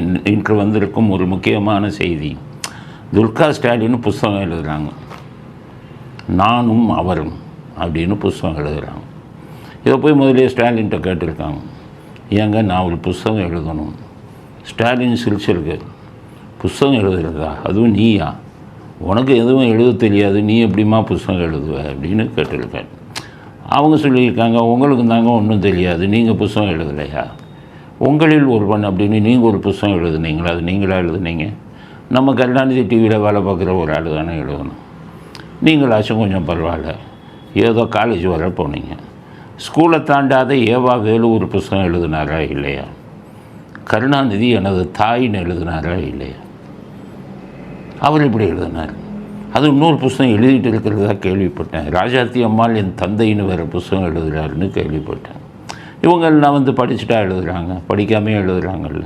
இன்- இன்று வந்திருக்கும் ஒரு முக்கியமான செய்தி. துர்கா ஸ்டாலின் புஸ்தகம் எழுதுகிறாங்க நானும் அவரும் அப்படின்னு புஸ்தகம் எழுதுகிறாங்க இதை போய் முதலே ஸ்டாலின்கிட்ட கேட்டிருக்காங்க. ஏங்க நான் ஒரு புஸ்தகம் எழுதணும். ஸ்டாலின் சிரிச்சிருக்கு. புஸ்தகம் எழுதுறதா? அதுவும் நீயா? உனக்கு எதுவும் எழுத தெரியாது. நீ எப்படிம்மா புஸ்தகம் எழுதுவ? அப்படின்னு கேட்டிருக்கேன் அவங்க சொல்லியிருக்காங்க உங்களுக்கு தாங்க ஒன்றும் தெரியாது. நீங்கள் புஸ்தகம் எழுதலையா? உங்களில் ஒருவன் அப்படின்னு நீங்கள் ஒரு புஸ்தகம் எழுதுனீங்களா? அது நீங்களாக எழுதுனீங்க? நம்ம கருணாநிதி டிவியில் வேலை பார்க்குற ஒரு ஆள் தானே எழுதணும். நீங்களாச்சும் கொஞ்சம் பரவாயில்ல. ஏதோ காலேஜ் வர போனீங்க. ஸ்கூலை தாண்டாத ஏவா வேலு ஒரு புஸ்தகம் எழுதினாரா இல்லையா? கருணாநிதி எனது தாயின்னு எழுதினாரா இல்லையா? அவர் இப்படி எழுதினார்? அது இன்னொரு புஸ்தகம் எழுதிட்டு இருக்கிறதா கேள்விப்பட்டேன். ராஜாத்தி அம்மாள் என் தந்தைன்னு வேறு புஸ்தகம் எழுதுகிறாருன்னு கேள்விப்பட்டேன். இவங்கெல்லாம் வந்து படிச்சுட்டா எழுதுகிறாங்க படிக்காமே எழுதுகிறாங்கல்ல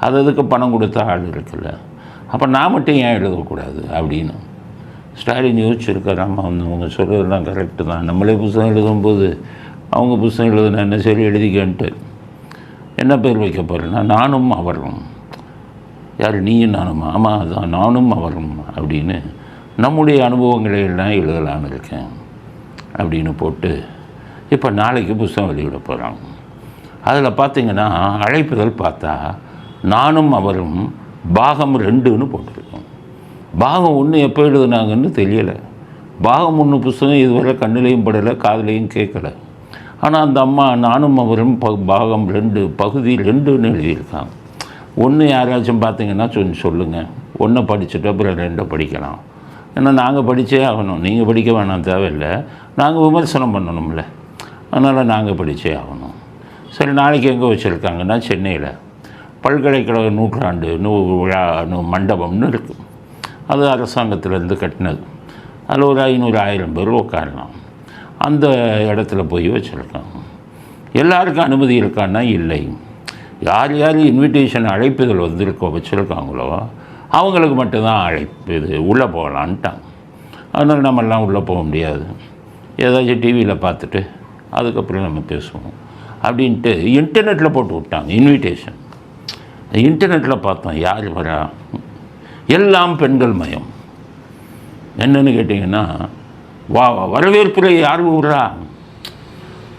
அது அதுக்கு பணம் கொடுத்தா ஆள் இருக்குல்ல. அப்போ நான் மட்டும் ஏன் எழுதக்கூடாது அப்படின்னு? ஸ்டாலின் யோசிச்சிருக்காரு. ஆமாம் வந்து அவங்க சொல்கிறதுலாம் கரெக்டு தான். நம்மளே புஸ்தகம் எழுதும்போது அவங்க புஸ்தகம் எழுதுனா என்ன? சரி எழுதிக்கன்ட்டு. என்ன பேர் வைக்க போகிறேன்னா நானும் அவரும். யார்? நீயும் நானும்? ஆமாம் அதான். நானும் அவரும் அப்படின்னு நம்முடைய அனுபவங்களை எல்லாம் எழுதலான்னு இருக்கேன். அப்படின்னு போட்டு இப்போ நாளைக்கு புஸ்தகம் வெளியிட போகிறாங்க. அதில் பார்த்தீங்கன்னா அழைப்புதல் பார்த்தா நானும் அவரும் பாகம் ரெண்டுன்னு போட்டிருக்கோம். பாகம் ஒன்று எப்போ எழுதுனாங்கன்னு தெரியலை. பாகம் ஒன்று புஸ்தகம் இதுவரை கண்ணிலையும் படலை காதுலையும் கேட்கலை. ஆனால் அந்த அம்மா நானும் அவரும் ப பாகம் ரெண்டு பகுதி ரெண்டுன்னு எழுதியிருக்காங்க. ஒன்று யாராச்சும் பார்த்தீங்கன்னா சொல்லி சொல்லுங்கள் ஒன்றை படிச்சுட்டு அப்புறம் ரெண்டை படிக்கலாம். ஏன்னா நாங்கள் படித்தே ஆகணும். நீங்கள் படிக்க வேணாம் தேவையில்லை. நாங்கள் விமர்சனம் பண்ணணும்ல. அதனால் நாங்கள் படித்தே ஆகணும். சரி நாளைக்கு எங்கே வச்சுருக்காங்கன்னா சென்னையில். பல்கலைக்கழக நூற்றாண்டு நூ விழா நூ மண்டபம்னு இருக்குது அது அரசாங்கத்திலேருந்து கட்டினது. அதில் ஒரு ஐநூறு ஆயிரம் பேர் உட்காரலாம் அந்த இடத்துல போய் வச்சுருக்காங்க எல்லாருக்கும் அனுமதி இருக்கான்னா இல்லை. யார் யார் இன்விடேஷன் அழைப்புதல் வந்திருக்கோ வச்சுருக்காங்களோ அவங்களுக்கு மட்டும்தான் அழைப்பு இது. உள்ளே போகலான்ட்டான். அதனால் நம்மெல்லாம் உள்ளே போக முடியாது. ஏதாச்சும் டிவியில் பார்த்துட்டு அதுக்கப்புறம் நம்ம பேசுவோம். அப்படின்ட்டு இன்டர்நெட்டில் போட்டு விட்டாங்க இன்விடேஷன் இன்டர்நெட்டில் பார்த்தோம் யார் வரா? எல்லாம் பெண்கள் மயம். என்னென்னு கேட்டிங்கன்னா வா வரவேற்புரை யார் விடுறா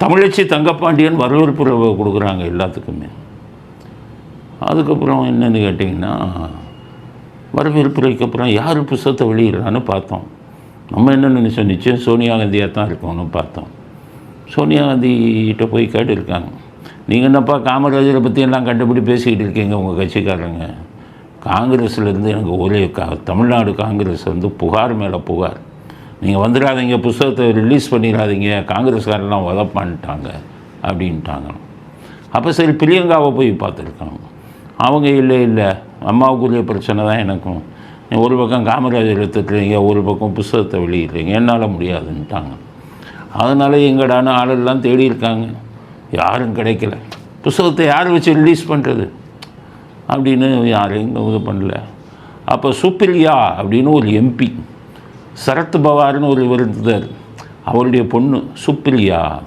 தமிழச்சி தங்கப்பாண்டியன் வரவேற்புரை கொடுக்குறாங்க எல்லாத்துக்குமே. அதுக்கப்புறம் என்னென்னு கேட்டிங்கன்னா வரவேற்புரைக்கு அப்புறம் யார் புஸ்தகத்தை வெளியிடுறான்னு பார்த்தோம். நம்ம என்ன நினச்சோம் நிச்சயம் சோனியா காந்தியாக தான் இருக்கோம்னு பார்த்தோம். சோனியா காந்திகிட்ட போய் கேட்டிருக்காங்க. நீங்கள் என்னப்பா காமராஜரை பற்றி எல்லாம் கண்டுபிடி பேசிக்கிட்டு இருக்கீங்க உங்கள் கட்சிக்காரங்க? காங்கிரஸ்லேருந்து எனக்கு ஒரே கா தமிழ்நாடு காங்கிரஸ் வந்து புகார் மேலே புகார். நீங்கள் வந்துடாதீங்க புஸ்தகத்தை ரிலீஸ் பண்ணிடாதீங்க காங்கிரஸ்காரெல்லாம் உதப்பான்ட்டாங்க அப்படின்ட்டாங்க. அப்போ சரி பிரியங்காவை போய் பார்த்துருக்காங்க அவங்க இல்லை இல்லை அம்மாவுக்குரிய பிரச்சனை தான் எனக்கும். ஒரு பக்கம் காமராஜர் எடுத்துக்கிறீங்க ஒரு பக்கம் புஸ்தகத்தை வெளியிடுறீங்க என்னால் முடியாதுன்ட்டாங்க. அதனால் எங்கடான ஆளெல்லாம் தேடி இருக்காங்க யாரும் கிடைக்கல. புஸ்தகத்தை யார் வச்சு ரிலீஸ் பண்ணுறது அப்படின்னு யாரையும் இது பண்ணல. அப்போ சுப்பிரியா அப்படின்னு ஒரு எம்பி சரத் பவார்னு ஒரு இவர் இருந்தார். அவருடைய பொண்ணு சுப்பிரியா.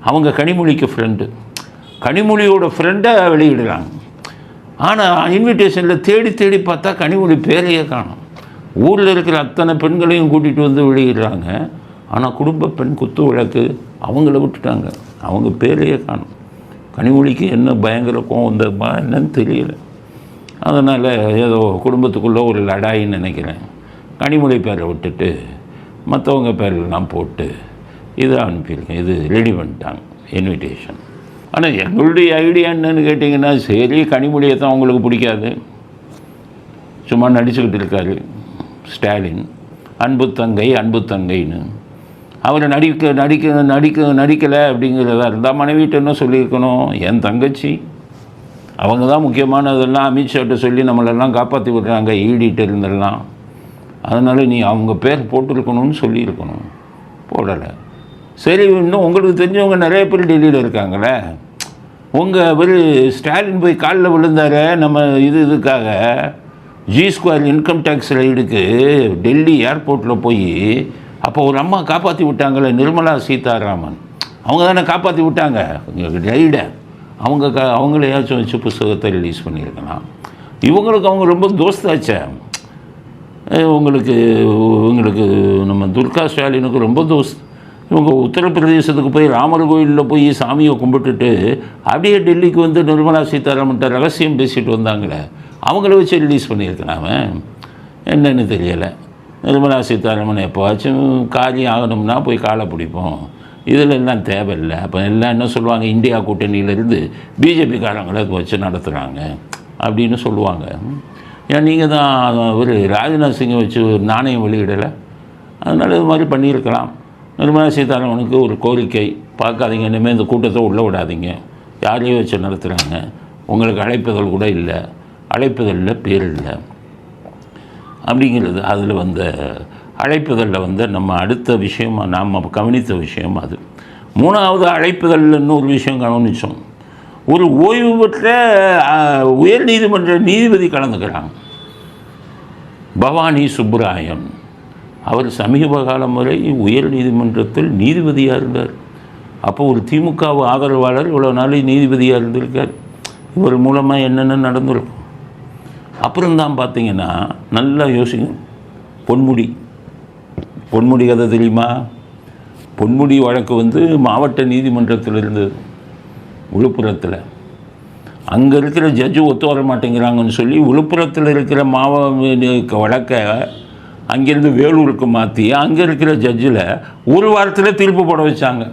அவங்க கனிமொழிக்கு ஃப்ரெண்டு கனிமொழியோட ஃப்ரெண்டை வெளியிடுறாங்க. ஆனால் இன்விடேஷனில் தேடி தேடி பார்த்தா கனிமொழி பேரையே காணும். ஊரில் இருக்கிற அத்தனை பெண்களையும் கூட்டிகிட்டு வந்து வெளியிடுறாங்க. ஆனால் குடும்ப பெண் குத்து விளக்கு அவங்கள விட்டுட்டாங்க. அவங்க பேரையே காணும். கனிமொழிக்கு என்ன பயங்கர கோவம் வந்ததுமா என்னன்னு தெரியல. அதனால் ஏதோ குடும்பத்துக்குள்ளே ஒரு லடாயின்னு நினைக்கிறேன். கனிமொழி பேரை விட்டுட்டு மற்றவங்க பேரெல்லாம் போட்டு இதை அனுப்பியிருக்கேன். இது ரெடி பண்ணிட்டாங்க. இன்விடேஷன் ஆனால் எங்களுடைய ஐடியா என்னன்னு கேட்டிங்கன்னா சரி கனிமொழியை தான் அவங்களுக்கு பிடிக்காது. சும்மா நடிச்சுக்கிட்டு இருக்காரு ஸ்டாலின். அன்பு தங்கை அன்பு தங்கைன்னு. அவர் நடிக்க நடிக்க நடிக்க நடிக்கலை அப்படிங்கிறதா இருந்தால் மனைவிட்ட என்ன சொல்லியிருக்கணும். என் தங்கச்சி. அவங்க தான் முக்கியமானதெல்லாம் அமித்ஷாட்ட சொல்லி நம்மளெல்லாம் காப்பாற்றி விடுறாங்க ஈடிட்டு இருந்தெல்லாம். அதனால் நீ அவங்க பேர் போட்டிருக்கணும்னு சொல்லியிருக்கணும். போடலை. சரி இன்னும் உங்களுக்கு தெரிஞ்சவங்க நிறைய பேர் டெல்லியில் இருக்காங்களே. உங்கள் ஒரு ஸ்டாலின் போய் காலில் விழுந்தார நம்ம இது இதுக்காக. ஜி ஸ்கொயர் இன்கம் டேக்ஸ் ரைடுக்கு டெல்லி ஏர்போர்ட்டில் போய் அப்போ ஒரு அம்மா காப்பாற்றி விட்டாங்களே நிர்மலா சீதாராமன். அவங்க தானே காப்பாற்றி விட்டாங்க. ரைடை அவங்க க அவங்களையாச்சும் வச்சு புஸ்தகத்தை ரிலீஸ் பண்ணியிருக்கலாம். இவங்களுக்கு அவங்க ரொம்ப தோஸ்தாச்சே. உங்களுக்கு உங்களுக்கு நம்ம துர்கா ஸ்டாலினுக்கு ரொம்ப தோஸ்த். இவங்க உத்தரப்பிரதேசத்துக்கு போய் ராமர் கோயிலில் போய் சாமியை கும்பிட்டுட்டு அப்படியே டெல்லிக்கு வந்து நிர்மலா சீதாராமன்ட்ட ரகசியம் பேசிட்டு வந்தாங்களே. அவங்கள வச்சு ரிலீஸ் பண்ணியிருக்கேன் அவன் என்னன்னு தெரியலை. நிர்மலா சீதாராமன் எப்போவாச்சும் காலி ஆகணும்னா போய் காலை பிடிப்போம். இதில் எல்லாம் தேவையில்லை. அப்போ எல்லாம் என்ன சொல்லுவாங்க? இந்தியா கூட்டணியிலேருந்து பிஜேபிக்காரங்களை வச்சு நடத்துகிறாங்க அப்படின்னு சொல்லுவாங்க. ஏன் நீங்கள் தான் ஒரு ராஜ்நாத் சிங்கை வச்சு ஒரு நாணயம் வெளியிடலை. அதனால் இது மாதிரி பண்ணியிருக்கலாம். நிர்மலா சீதாராமனுக்கு ஒரு கோரிக்கை. பார்க்காதீங்க. இனிமேல் இந்த கூட்டத்தை உள்ளே விடாதீங்க. யாரையும் வச்சு நடத்துகிறாங்க உங்களுக்கு அழைப்புதல் கூட இல்லை. அழைப்புதலில் பேர் இல்லை. அப்படிங்கிறது அதில் வந்த அழைப்புதலில் வந்து நம்ம அடுத்த விஷயம் நாம் கவனித்த விஷயம் அது. மூணாவது அழைப்புதல்னு ஒரு விஷயம் கவனித்தோம் ஒரு ஓய்வு பெற்ற உயர் நீதிமன்ற நீதிபதி கலந்துக்கிறாங்க. பவானி சுப்ராயன் அவர் சமீப காலம் வரை உயர் நீதிமன்றத்தில் நீதிபதியாக இருந்தார். அப்போ ஒரு திமுக ஆதரவாளர் இவ்வளோ நாள் நீதிபதியாக இருந்திருக்கார். இவர் மூலமாக என்னென்ன நடந்திருக்கும்? அப்புறம்தான் பார்த்தீங்கன்னா நல்லா யோசிங்க. பொன்முடி. பொன்முடி கதை தெரியுமா? பொன்முடி வழக்கு வந்து மாவட்ட நீதிமன்றத்தில் இருந்தது. விழுப்புரத்தில். அங்கே இருக்கிற ஜட்ஜு ஒத்து வர மாட்டேங்கிறாங்கன்னு சொல்லி விழுப்புரத்தில் இருக்கிற மாவ வழக்கை அங்கேருந்து வேலூருக்கு மாற்றி அங்கே இருக்கிற ஜட்ஜில் ஒரு வாரத்தில் தீர்ப்பு போட வச்சாங்க.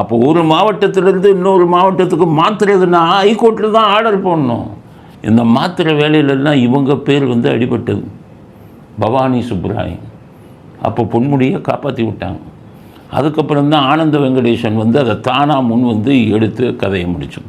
அப்போ ஒரு மாவட்டத்திலேருந்து இன்னொரு மாவட்டத்துக்கு மாற்றுறதுன்னா ஹைகோர்ட்டில் தான் ஆர்டர் போடணும். இந்த மாத்திரை வேலையிலெல்லாம் இவங்க பேர் வந்து அடிபட்டது. பவானி சுப்புராயன். அப்போ பொன்முடியை காப்பாற்றி விட்டாங்க. அதுக்கப்புறம் தான் ஆனந்த வெங்கடேசன் வந்து அதை தானாக முன் வந்து எடுத்து கதையை முடிச்சு